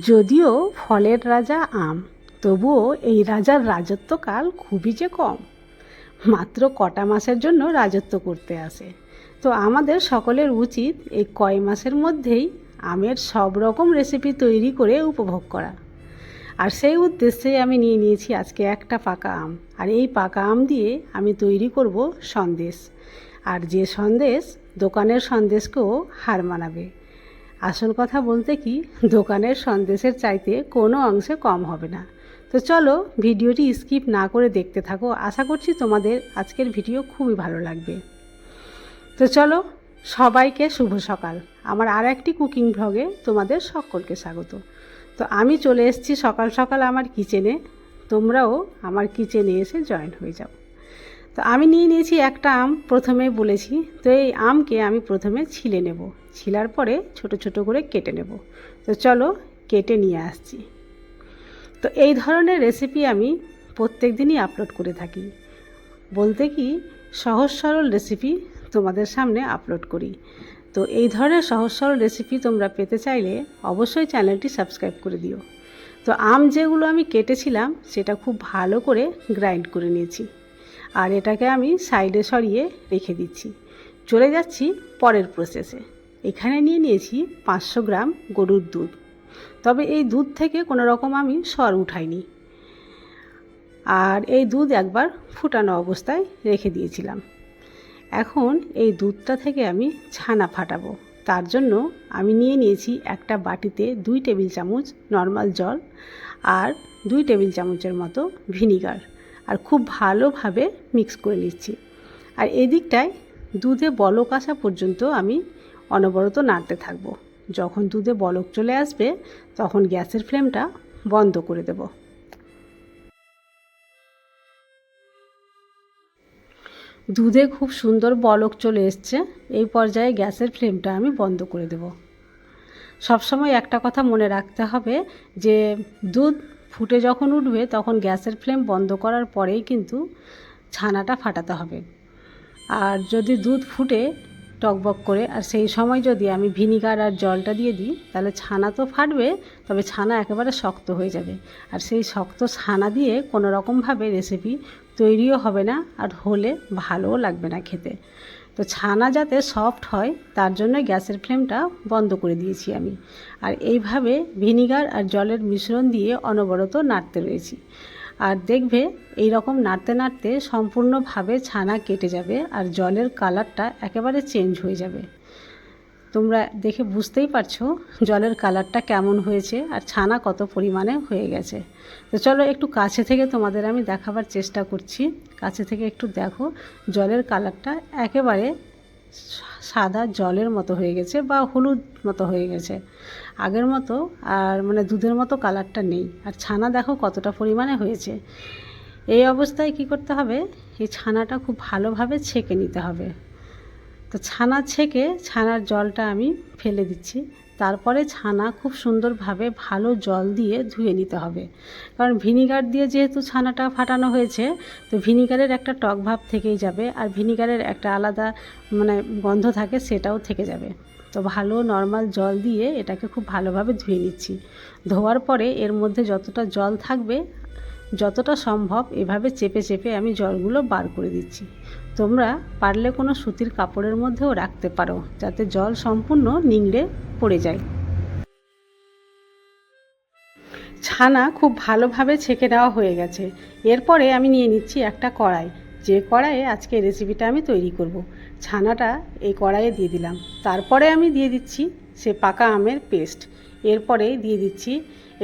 যদিও ফলের রাজা আম, তবুও এই রাজার রাজত্বকাল খুবই যে কম। মাত্র কটা মাসের জন্য রাজত্ব করতে আসে। তো আমাদের সকলের উচিত এই কয় মাসের মধ্যেই আমের সব রকম রেসিপি তৈরি করে উপভোগ করা। আর সেই উদ্দেশ্যে আমি নিয়ে নিয়েছি আজকে একটা পাকা আম। আর এই পাকা আম দিয়ে আমি তৈরি করব সন্দেশ। আর যে সন্দেশ দোকানের সন্দেশকেও হার মানাবে। আসল কথা বলতে কি, দোকানের সন্দেশের চাইতে কোনো অংশে কম হবে না। তো চলো ভিডিওটি স্কিপ না করে দেখতে থাকো। আশা করছি তোমাদের আজকের ভিডিও খুবই ভালো লাগবে। তো চলো, সবাইকে শুভ সকাল। আমার আর একটি কুকিং ভ্লগে তোমাদের সকলকে স্বাগত। তো আমি চলে এসেছি সকাল সকাল আমার কিচেনে। তোমরাও আমার কিচেনে এসে জয়েন হয়ে যাও। তো আমি নিয়ে নিয়েছি একটা আম প্রথমে বলেছি, তো এই আমকে আমি প্রথমে ছিলে নেব। ছিলার পরে ছোট ছোট করে কেটে নেব। তো চলো কেটে নিয়ে আসছি। তো এই ধরনের রেসিপি আমি প্রত্যেক দিনই আপলোড করে থাকি। বলতে কি, সহজ সরল রেসিপি তোমাদের সামনে আপলোড করি। তো এই ধরনের সহজ সরল রেসিপি তোমরা পেতে চাইলে অবশ্যই চ্যানেলটি সাবস্ক্রাইব করে দিও। তো আম যেগুলো আমি কেটেছিলাম, সেটা খুব ভালো করে গ্রাইন্ড করে নিয়েছি। আর এটাকে আমি সাইডে সরিয়ে রেখে দিচ্ছি। চলে যাচ্ছি পরের প্রসেসে এখানে নিয়ে নিয়েছি পাঁচশো গ্রাম গরুর দুধ। তবে এই দুধ থেকে কোনো রকম আমি সর উঠাইনি। আর এই দুধ একবার ফুটানো অবস্থায় রেখে দিয়েছিলাম। এখন এই দুধটা থেকে আমি ছানা ফাটাবো। তার জন্য আমি নিয়ে নিয়েছি একটা বাটিতে দুই টেবিল চামচ নর্মাল জল আর দুই টেবিল চামচের মতো ভিনিগার। আর খুব ভালোভাবে মিক্স করে নিচ্ছি। আর এদিকটায় দুধে বলক আসা পর্যন্ত আমি অনবরত নাড়তে থাকব। যখন দুধে বলক চলে আসবে, তখন গ্যাসের ফ্লেমটা বন্ধ করে দেব। দুধে খুব সুন্দর বলক চলে এসছে, এই পর্যায়ে গ্যাসের ফ্লেমটা আমি বন্ধ করে দেব। সবসময় একটা কথা মনে রাখতে হবে যে, দুধ ফুটে যখন উঠবে, তখন গ্যাসের ফ্লেম বন্ধ করার পরেই কিন্তু ছানাটা ফাটাতে হবে। আর যদি দুধ ফুটে টকবক করে, আর সেই সময় যদি আমি ভিনিগার আর জলটা দিয়ে দিই, তাহলে ছানা তো ফাটবে, তবে ছানা একেবারে শক্ত হয়ে যাবে। আর সেই শক্ত ছানা দিয়ে কোনো রকমভাবে রেসিপি তৈরিও হবে না, আর হলে ভালোও লাগবে না খেতে। তো ছানা যাতে সফট হয়, তার জন্য গ্যাসের ফ্লেমটা বন্ধ করে দিয়েছি আমি। আর এইভাবে ভিনিগার আর জলের মিশ্রণ দিয়ে অনবরত নাড়তে রয়েছি। আর দেখবে এই রকম নাড়তে নাড়তে সম্পূর্ণভাবে ছানা কেটে যাবে আর জলের কালারটা একেবারে চেঞ্জ হয়ে যাবে। তোমরা দেখে বুঝতেই পারছ জলের কালারটা কেমন হয়েছে আর ছানা কত পরিমাণে হয়ে গেছে। তো চলো একটু কাছে থেকে তোমাদের আমি দেখাবার চেষ্টা করছি। কাছে থেকে একটু দেখো, জলের কালারটা একেবারে সাদা জলের মতো হয়ে গেছে বা হলুদ মতো হয়ে গেছে। আগের মতো আর মানে দুধের মতো কালারটা নেই। আর ছানা দেখো কতটা পরিমাণে হয়েছে। এই অবস্থায় কি করতে হবে? এই ছানাটা খুব ভালোভাবে ছেঁকে নিতে হবে। তো ছানা ছেঁকে ছানার জলটা আমি ফেলে দিচ্ছি। তারপরে ছানা খুব সুন্দরভাবে ভালো জল দিয়ে ধুয়ে নিতে হবে। কারণ ভিনিগার দিয়ে যেহেতু ছানাটা ফাটানো হয়েছে, তো ভিনিগারের একটা টক ভাব থেকেই যাবে আর ভিনিগারের একটা আলাদা মানে গন্ধ থাকে সেটাও থেকে যাবে। তো ভালো নর্মাল জল দিয়ে এটাকে খুব ভালোভাবে ধুয়ে নিচ্ছি। ধোয়ার পরে এর মধ্যে যতটা জল থাকবে, যতটা সম্ভব এভাবে চেপে চেপে আমি জলগুলো বার করে দিচ্ছি। তোমরা পারলে কোনো সুতির কাপড়ের মধ্যেও রাখতে পারো, যাতে জল সম্পূর্ণ নিংড়ে পড়ে যায়। ছানা খুব ভালোভাবে ছেঁকে নেওয়া হয়ে গেছে। এরপরে আমি নিয়ে নিচ্ছি একটা কড়াই। যে কড়াইয়ে আজকে রেসিপিটা আমি তৈরি করব। ছানাটা এই কড়াইয়ে দিয়ে দিলাম। তারপরে আমি দিয়ে দিচ্ছি সে পাকা আমের পেস্ট এরপরে দিয়ে দিচ্ছি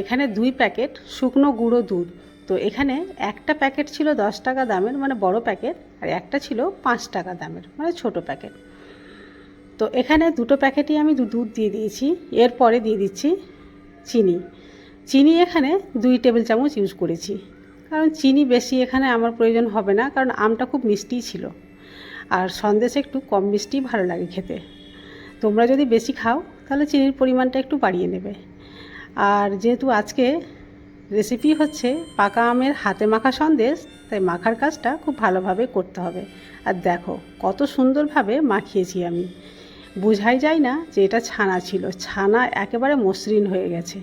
এখানে দুই প্যাকেট শুকনো গুঁড়ো দুধ। তো এখানে একটা প্যাকেট ছিল দশ টাকা দামের মানে বড় প্যাকেট, আর একটা ছিল পাঁচ টাকা দামের মানে ছোট প্যাকেট। তো এখানে দুটো প্যাকেটই আমি দুধ দিয়ে দিয়েছি, এরপরে দিয়ে দিচ্ছি চিনি। চিনি এখানে দুই টেবিল চামচ ইউজ করেছি। কারণ চিনি বেশি এখানে আমার প্রয়োজন হবে না, কারণ আমটা খুব মিষ্টি ছিল। আর সন্দেশে একটু কম মিষ্টি ভালো লাগে খেতে। তোমরা যদি বেশি খাও, তাহলে চিনির পরিমাণটা একটু বাড়িয়ে নেবে। আর যেহেতু আজকে রেসিপি হচ্ছে পাকা আমের হাতে মাখা সন্দেশ, তাই মাখার কাজটা খুব ভালোভাবে করতে হবে। আর দেখো, কত সুন্দরভাবে মাখিয়েছি আমি। বোঝাই যায় না যে এটা ছানা ছিল। ছানা একেবারে মসৃণ হয়ে গেছে।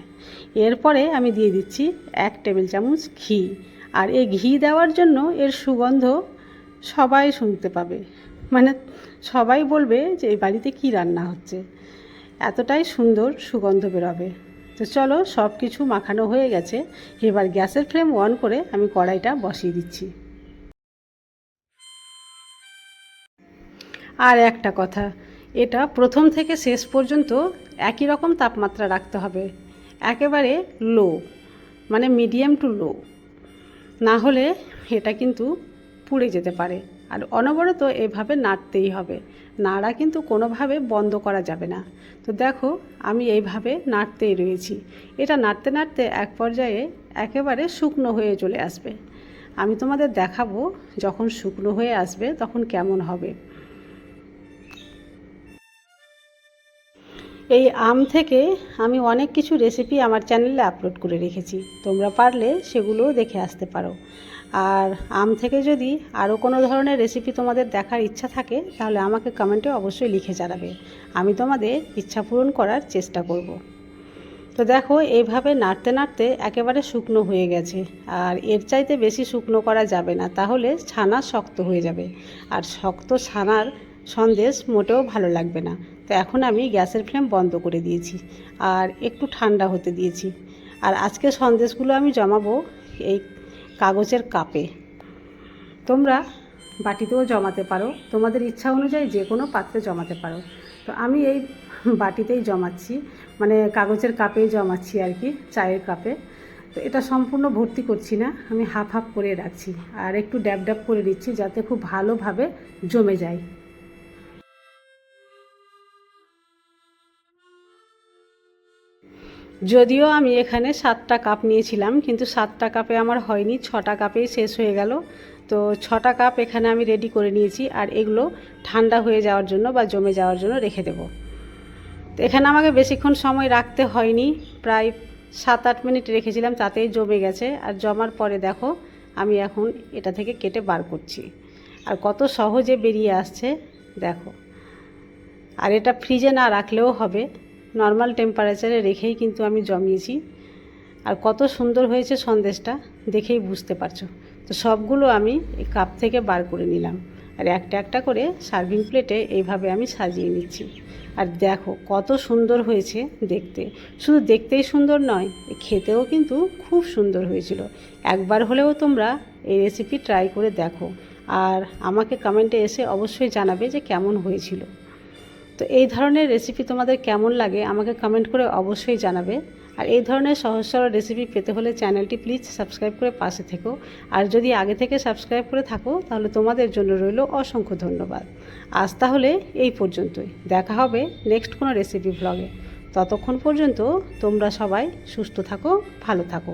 এরপরে আমি দিয়ে দিচ্ছি এক টেবিল চামচ ঘি। আর এই ঘি দেওয়ার জন্য এর সুগন্ধ সবাই শুনতে পাবে। মানে সবাই বলবে যে, এই বাড়িতে কী রান্না হচ্ছে? এতটাই সুন্দর সুগন্ধ বেরোবে। তো চলো সব কিছু মাখানো হয়ে গেছে। এবার গ্যাসের ফ্লেম অন করে আমি কড়াইটা বসিয়ে দিচ্ছি। আর একটা কথা, এটা প্রথম থেকে শেষ পর্যন্ত একই রকম তাপমাত্রা রাখতে হবে। একেবারে লো মানে মিডিয়াম টু লো। না হলে এটা কিন্তু পুড়ে যেতে পারে। আর অনবরত এভাবে নাড়তেই হবে। নাড়া কিন্তু কোনোভাবে বন্ধ করা যাবে না। তো দেখো, আমি এইভাবে নাড়তেই রয়েছি। এটা নাড়তে নাড়তে এক পর্যায়ে একেবারে শুকনো হয়ে চলে আসবে। আমি তোমাদের দেখাবো যখন শুকনো হয়ে আসবে তখন কেমন হবে। এই আম থেকে আমি অনেক কিছু রেসিপি আমার চ্যানেলে আপলোড করে রেখেছি। তোমরা পারলে সেগুলোও দেখে আসতে পারো। আর আম থেকে যদি আরও কোনো ধরনের রেসিপি তোমাদের দেখার ইচ্ছা থাকে, তাহলে আমাকে কমেন্টে অবশ্যই লিখে জানাবে। আমি তোমাদের ইচ্ছা পূরণ করার চেষ্টা করব। তো দেখো এইভাবে নাড়তে নাড়তে একেবারে শুকনো হয়ে গেছে। আর এর চাইতে বেশি শুকনো করা যাবে না, তাহলে ছানা শক্ত হয়ে যাবে। আর শক্ত ছানার সন্দেশ মোটেও ভালো লাগবে না। তো এখন আমি গ্যাসের ফ্লেম বন্ধ করে দিয়েছি আর একটু ঠান্ডা হতে দিয়েছি। আর আজকে সন্দেশগুলো আমি জমাবো এই কাগজের কাপে। তোমরা বাটিতেও জমাতে পারো। তোমাদের ইচ্ছা অনুযায়ী যে কোনো পাত্রে জমাতে পারো। তো আমি এই বাটিতেই জমাচ্ছি। মানে কাগজের কাপেই জমাচ্ছি আর কি, চায়ের কাপে। তো এটা সম্পূর্ণ ভর্তি করছি না। আমি হাফ হাফ করে রাখছি। আর একটু ড্যাব ড্যাব করে দিচ্ছি যাতে খুব ভালোভাবে জমে যায়। যদিও আমি এখানে সাতটা কাপ নিয়েছিলাম, কিন্তু সাতটা কাপে আমার হয়নি, ছটা কাপেই শেষ হয়ে গেল। তো ছটা কাপ এখানে আমি রেডি করে নিয়েছি, আর এগুলো ঠান্ডা হয়ে যাওয়ার জন্য বা জমে যাওয়ার জন্য রেখে দেব। তো এখানে আমাকে বেশিক্ষণ সময় রাখতে হয়নি, প্রায় সাত আট মিনিট রেখেছিলাম, তাতেই জমে গেছে। আর জমার পরে দেখো, আমি এখন এটা থেকে কেটে বার করছি। আর কত সহজে বেরিয়ে আসছে, দেখো। আর এটা ফ্রিজে না রাখলেও হবে। নর্মাল টেম্পারেচারে রেখেই কিন্তু আমি জমিয়েছি। আর কত সুন্দর হয়েছে সন্দেশটা, দেখেই বুঝতে পারছ। তো সবগুলো আমি এই কাপ থেকে বার করে নিলাম। আর একটা একটা করে সার্ভিং প্লেটে এইভাবে আমি সাজিয়ে নিচ্ছি। আর দেখো কত সুন্দর হয়েছে দেখতে। শুধু দেখতেই সুন্দর নয় খেতেও কিন্তু খুব সুন্দর হয়েছিল। একবার হলেও তোমরা এই রেসিপি ট্রাই করে দেখো। আর আমাকে কমেন্টে এসে অবশ্যই জানাবে যে কেমন হয়েছিল। তো এই ধরনের রেসিপি তোমাদের কেমন লাগে আমাকে কমেন্ট করে অবশ্যই জানাবে। আর এই ধরনের সহজ সরল রেসিপি পেতে হলে চ্যানেলটি প্লিজ সাবস্ক্রাইব করে পাশে থেকো। আর যদি আগে থেকে সাবস্ক্রাইব করে থাকো, তাহলে তোমাদের জন্য রইল অসংখ্য ধন্যবাদ। আজ তাহলে এই পর্যন্তই। দেখা হবে নেক্সট কোনো রেসিপি ব্লগে ততক্ষণ পর্যন্ত তোমরা সবাই সুস্থ থাকো, ভালো থাকো।